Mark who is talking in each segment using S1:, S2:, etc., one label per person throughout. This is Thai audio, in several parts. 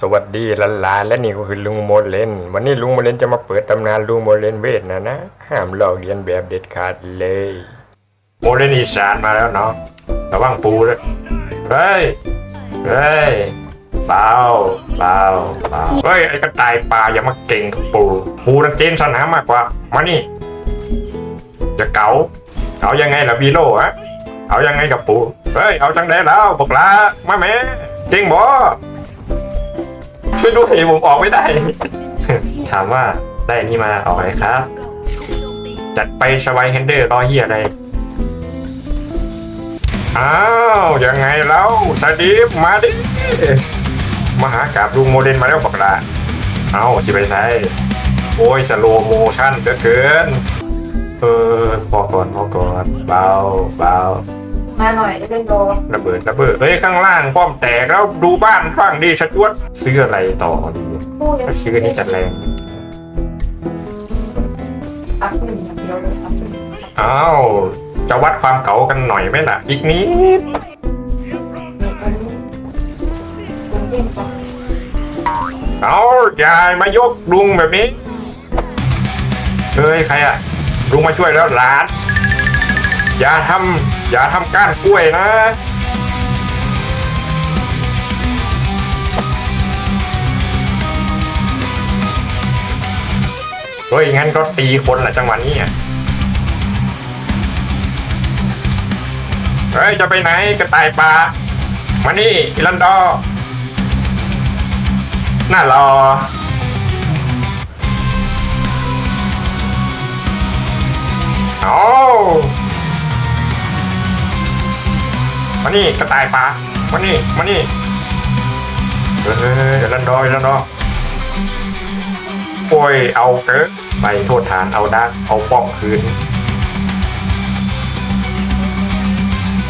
S1: สวัสดีลานๆและนี่ก็คือลุงโมเลน วันนี้ลุงโมเลนจะมาเปิดตำนานลุงโมเลนเวทนะนะห้ามลอกเลียนแบบเด็ดขาดเลย โมเลนอีสานมาแล้วเนาะระวังปูด้วยเฮ้ยเฮ้ยเบาเบาเบาเฮ้ยไอ้กระต่ายป่าอย่ามาเก่งกับปูปูนักเจนสนามมากกว่ามานี่จะเก๋าเอายังไงล่ะวีโร่ฮะเอายังไงกับปูเฮ้ยเอาจังได้แล้วบอกลามาแม่เจงบ่ ช่วยด้วยผมออกไม่ได้ ถามว่าได้อันนี่มาออกอะไหมครับ จัดไปสไวเฮนเดอร์รอเฮียอะไร อ้าว ยังไงแล้วสดีฟมาดิมาหากราบลุงโมเดนมาแล้วบอกละเอาสิไปใช้โอ้ยสโลโมชั่นเหลือเกิน เออพอก่อนพอก่อนเบาเบา
S2: มาหน่อยจะเป็นโดน
S1: ระเบิดระเบิดเฮ้ยข้างล่างป้อมแตกแล้วดูบ้านบ้างดิชัดจวดซื้ออะไรต่อดี
S2: ผู้ยัง
S1: ถ้าซื้อนี่จัดแรง
S2: ปักหนึ่งอย่างเดียวเลยปักหนึ่ง
S1: อ้าวจะวัดความเก๋ากันหน่อยไหมล่ะ อีกนิด
S2: เนี่ยตอนนี้คุณจิ้มสอง
S1: เอาอย่ามายกลุงแบบนี้เฮ้ยใครอะลุงมาช่วยแล้วหลานอย่าทำ อย่าทำก้านกล้วยนะเฮ้ยงั้นก็ตีคนแหละจังหวะนี้เฮ้ยจะไปไหนกระต่ายป่ามานี่อิลันดอน่ารอเอ นี่กระต่ายป่ามานี่มานี่เฮ้ยอิลันดอร์อิลันดอโอ้ยเอาเกิดไปโทษฐานเอาดักเอาป้อมคืน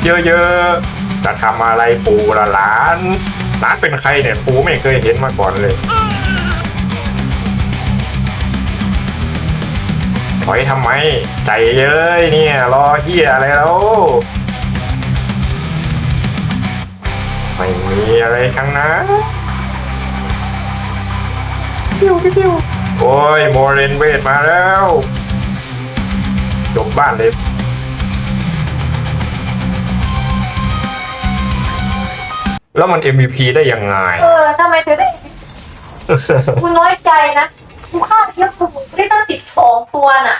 S1: เยอะๆจะทำอะไรปูละหลานหลานเป็นใครเนี่ยปูไม่เคยเห็นมาก่อนเลยถอยทำไม ใจเย้ยเนี่ย รอเฮียอะไรแล้ว อะไรทั้งนั้นปิ้วปิ้วโอ้ยโมเรนเวทมาแล้วจบบ้านเลยแล้วมัน MVP ได้ยังไง
S2: เออทำไมถึงได้ กูน้อยใจนะ กูฆ่าเทียบกูได้ตั้งสิบสองตัวน่ะ